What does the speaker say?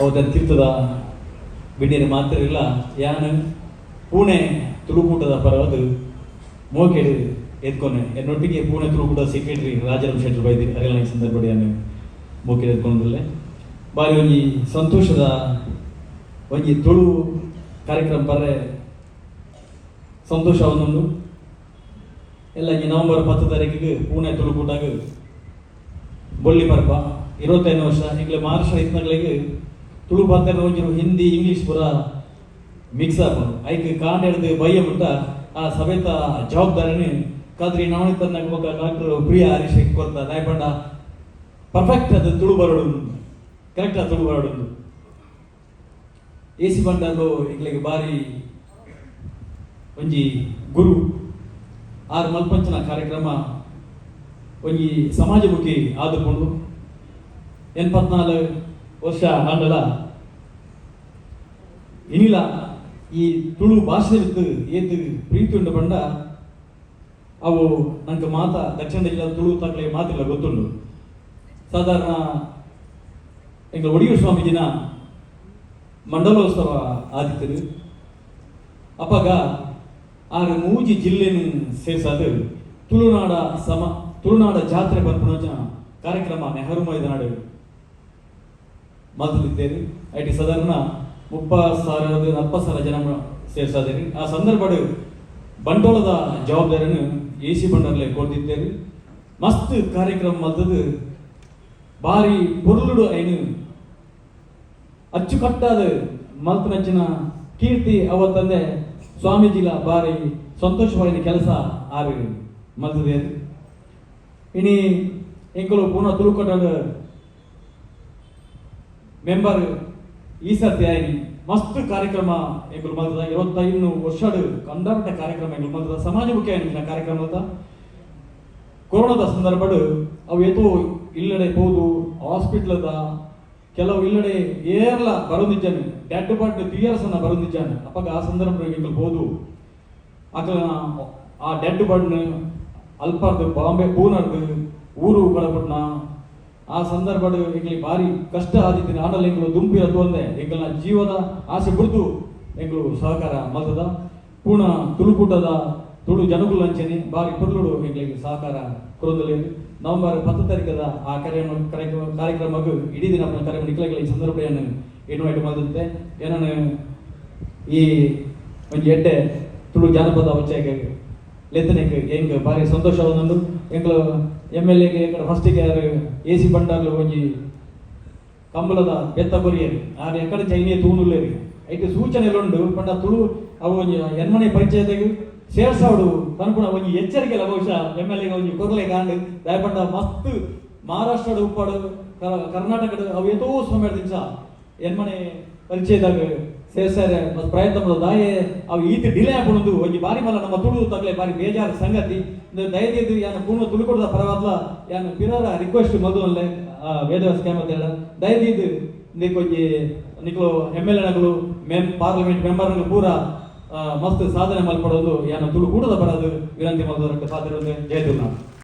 ಅವದ ತೀರ್ಥದ ಬಿಡಿನ ಮಾತ್ರ ಇಲ್ಲ. ಯಾನು? ಪುಣೆ ತುಳುಕೂಟದ ಪರವಾದ ಮೋಕೆಡು ಎತ್ಕೊಂಡೆ. ಎನ್ನೊಟ್ಟಿಗೆ ಪುಣೆ ತುಳುಕೂಟ ಸೆಕ್ರೆಟರಿ ರಾಜಾರಾಮ್ ಶೆಟ್ಟಿ ಬೈದಿ ಅರೆಲ್ಲ ಸಂದರ್ಭ ನಾನು ಮೋಕೆಡು ಎತ್ಕೊಂಡ್ರಲ್ಲೇ. ಬಾರಿ ಒಂಜಿ ಸಂತೋಷದ ಒಂಜಿ ತುಳು ಕಾರ್ಯಕ್ರಮ ಬರ್ರೆ ಸಂತೋಷ ಒಂದೊಂದು. ಎಲ್ಲ ಈ ನವೆಂಬರ್ ಹತ್ತು ತಾರೀಕಿಗೆ ಪುಣೆ ತುಳುಕೂಟಾಗ ಬೊಳ್ಳಿ ಪರ್ಪ. ಇರುವತ್ತೈದು ವರ್ಷ, ಈಗಲೇ ಮಹಾರಾಷ್ಟ್ರ ಇತ್ನಗಳಿಗೆ ತುಳು ಪಾತ್ರ கொஞ்சம் ಹಿಂದಿ ಇಂಗ್ಲಿಷ್ ಪೂರ ಮಿಕ್ಸ್ ಆಗ ಐಕ್ ಕಾಂಡ ಬಯ್ಯ ಆ ಸಭೆತ ಜವಾಬ್ದಾರಿನಿ ಕಾದ್ರಿ ನವಣಿತನ ಮಗ ಡಾಕ್ಟರ್ ಪ್ರಿಯ ಹರೀಶ್ ಕೊರ್ತ. ನಾಯ್ಪಂಡ ಪರ್ಫೆಕ್ಟ್ ಅದು ತುಳು ಬರೋಡು ಕರೆಕ್ಟ್ ಆ ತುಳು ಬರೋಡು ಎ ಸಿ ಬಂಡಲು ಇಲ್ಲಿಗೆ ಬಾರಿ ಒಂಜಿ ಗುರು. ಆರು ಮಲ್ಪಂಚನ ಕಾರ್ಯಕ್ರಮ ಒಂಜಿ ಸಮಾಜಮುಖಿ ಆದುಕೊಂಡು. ವರ್ಷ ಆಂಡಲ. ಇನಿಲ ಈ ತುಳು ಭಾಷೆ ಬಿತ್ತು ಏತು ಪ್ರೀತಿ ಉಂಡು ಬಂಡ ಅವು ನಂಗೆ ಮಾತ ದಕ್ಷಿಣ ಜಿಲ್ಲಾ ತುಳು ತಕ್ಕಲೆ ಮಾತಿಲ್ಲ ಗೊತ್ತುಂಡು. ಸಾಧಾರಣ ಎಂಗ ಒಡಿಯೂರು ಸ್ವಾಮೀಜಿನ ಮಂಡಲೋತ್ಸವ ಆದಿತ್ತರು ಅಪ್ಪಗ ಆರು ಮೂಜಿ ಜಿಲ್ಲೆನ ಸೇರಿಸದು. ತುಳುನಾಡ ಸಮ ತುಳುನಾಡ ಜಾತ್ರೆ ಬರ್ಪುನೋಜ ಕಾರ್ಯಕ್ರಮ ನೆಹರು ಮೈದಾನಾಡು ಐ ಟಿ ಸದನ್ನ ಮುಪ್ಪ ಸಾವಿರದ ನಲ್ಪ ಸಾವಿರ ಜನ ಸೇರ್ಸಾದೇರಿ. ಆ ಸಂದರ್ಭಡು ಬಂಡವಾಳದ ಜವಾಬ್ದಾರಿಯನ್ನು ಎ ಸಿ ಬಂಡರ್ಲೆ ಕೊಡ್ತಿದ್ದೇನೆ ಮಸ್ತ್ ಕಾರ್ಯಕ್ರಮ ಮಾಡಿದ್ರು ಭಾರಿ ಪೊರ್ಲುಡು ಐನು. ಅಚ್ಚುಕಟ್ಟಾದ ಮಲ್ಪನಚ್ಚಿನ ಕೀರ್ತಿ ಅವತ್ತಂದೆ ಸ್ವಾಮೀಜಿಲ ಭಾರಿ ಸಂತೋಷವಾಗಿನ ಕೆಲಸ ಆರು ಮಲ್ತದೇರಿ. ಇನಿ ಎಂಕಲು ಪುನಃ ತುಳುಕಟ್ಟದ ಮೆಂಬರ್ ಈ ಸರ್ತಿ ಆಗಿ ಮಸ್ತ್ ಕಾರ್ಯಕ್ರಮ ಎಂಕುಲು ಮಲ್ತದ ಇವತ್ತೈದು ವರ್ಷಡು ಕಂದಾಟ ಕಾರ್ಯಕ್ರಮ ಎಂಕುಲು ಮಲ್ತದ ಸಮಾಜ ಮುಖ್ಯ ಕಾರ್ಯಕ್ರಮದ ಕೊರೋನಾದ ಸಂದರ್ಭಡು ಅವು ಎತ್ತೋ ಇಲ್ಲಡೆ ಹೋದು ಹಾಸ್ಪಿಟ್ಲದ ಕೆಲವು ಇಲ್ಲಡೆ ಏರ್ಲ ಬರೋದಿದ್ದಾನೆ ಡೆಡ್ ಬಾಡ್ ಟಿಯರ್ಸ್ ಅನ್ನ ಬರೋದಿದ್ದಾನೆ ಅಪ್ಪಾಗ ಆ ಸಂದರ್ಭ ಹೋದು. ಅಕಲ ಆ ಡೆಡ್ ಬಾಡ್ನ ಅಲ್ಪಾರ್ದು ಬಾಂಬೆ ಪೂನರ್ದು ಊರು ಕಡಪಟ್ನ ಆ ಸಂದರ್ಭದಲ್ಲಿ ಎಂಗ್ಲಿ ಭಾರಿ ಕಷ್ಟ ಆದಿತ್ತಿನ ಆಡಲ್ ಎಂಗ್ಲು ದುಂಬಿ ಅದು ಒಂದೇ ಜೀವದ ಆಸೆ ಬಿಡ್ದು ಎಂಗ್ಲು ಸಹಕಾರ ಮಲ್ತದ, ಪೂರ್ಣ ತುಳುಕೂಟದ ತುಳು ಜನಗಳು ಅಂಚನೆ ಬಾರಿ ಕುರುಳು ಎಂಗ್ಲಿಗೆ ಸಹಕಾರ ಕೊರದಲ್ಲಿ ನವೆಂಬರ್ ಹತ್ತು ತಾರೀಕದ ಆ ಕಾರ್ಯಕ್ರಮ ಕಾರ್ಯಕ್ರಮ ಕಾರ್ಯಕ್ರಮಗೂ ಇಡೀ ದಿನ ಕಾರ್ಯಕ್ರಮ ನಿಕ್ಲಗಳ ಈ ಸಂದರ್ಭವನ್ನು ಇನ್ವೈಟ್ ಮಾಡಿದಂತೆ ಏನನ್ನು ಈ ಒಂದು ಎಡ್ಡೆ ತುಳು ಜಾನಪದ ಉಚ್ಚಕ್ಕೆ ಲೆತ್ತನಕ್ಕೆ ಹೆಂಗೆ ಬಾರಿ ಸಂತೋಷವನ್ನು ಒಂದೊಂದು ಎಂಗ್ಲು ಎಂ ಎಲ್ ಎಗೆ ಫಸ್ಟಿಗೆ ಎ ಸಿ ಬಂಡಾರ್ಲು ಒಂಜಿ ಕಂಬಳದ ಬೆತ್ತ ಕೊರಿಯರಿ ಆರು ಎಕಡೆ ಚೈನಿಯ ತೂನುಲೇರಿ ಐತೆ ಸೂಚನೆಲುಂಡು ಪಂಡ ತುಳು, ಅವು ಒಂಜಿ ಎನ್ಮನೆ ಪರಿಚಯದಾಗ ಸೇರ್ಸಾಡು ಕನ್ಪುಣ ಒಂಜಿ ಎಚ್ಚರಿಕೆ ಬಹುಶಃ ಎಂ ಎಲ್ ಎಗೆ ಒಂಜಿ ಕೊರಲೆ ಕಾಂಡು ದಯಪಂಡ ಮಸ್ತ್ ಮಹಾರಾಷ್ಟ್ರದ ಉಪ್ಪಾಡು ಕರ್ನಾಟಕದ ಅವು ಎತೋ ಸಮಯ ದಿವಸ ಎನ್ಮನೆ ಪರಿಚಯದಾಗ ಸೇರ್ಸಾರೆ ಮತ್ತು ಪ್ರಯತ್ನ ಮಾಡೋದು. ದಾಯೆ, ಅವು ಈತಿ ಡಿಲೇ ಆಗ್ಬಿಡೋದು. ಒಂಜಿ ಬಾರಿ ಮಲ್ಲ ನಮ್ಮ ತುಳು ತಗಲೆ ಬಾರಿ ಬೇಜಾರು ಸಂಗತಿ. ದಯದ ದಯದಿದ್ದು ಯಾನ ಪೂರ್ಣ ತುಳುಕೊಡ್ದ ಪರವಾದ್ಲ ಯಾನ ಪಿರಾರ ರಿಕ್ವೆಸ್ಟ್ ಮೊದಲಲ್ಲೇ ವೇದವಾಸ ಅಂತ ಹೇಳ ದಯದಿದ್ದು ನಿಕ್ಕೊಂಜಿ ನಿಕ್ಲು ಎಂ ಎಲ್ ಎಗಳು ಮೆಂ ಪಾರ್ಲಿಮೆಂಟ್ ಮೆಂಬರ್ ಪೂರ ಮಸ್ತ್ ಸಾಧನೆ ಮಲ್ಪಡೋದು ಯಾನ ತುಳು ಕೂಡದ ಬರೋದು. ವಿನಂತಿ ಮಾಡೋದಕ್ಕೆ ಸಾಧ್ಯ ಜಯ ತುಳು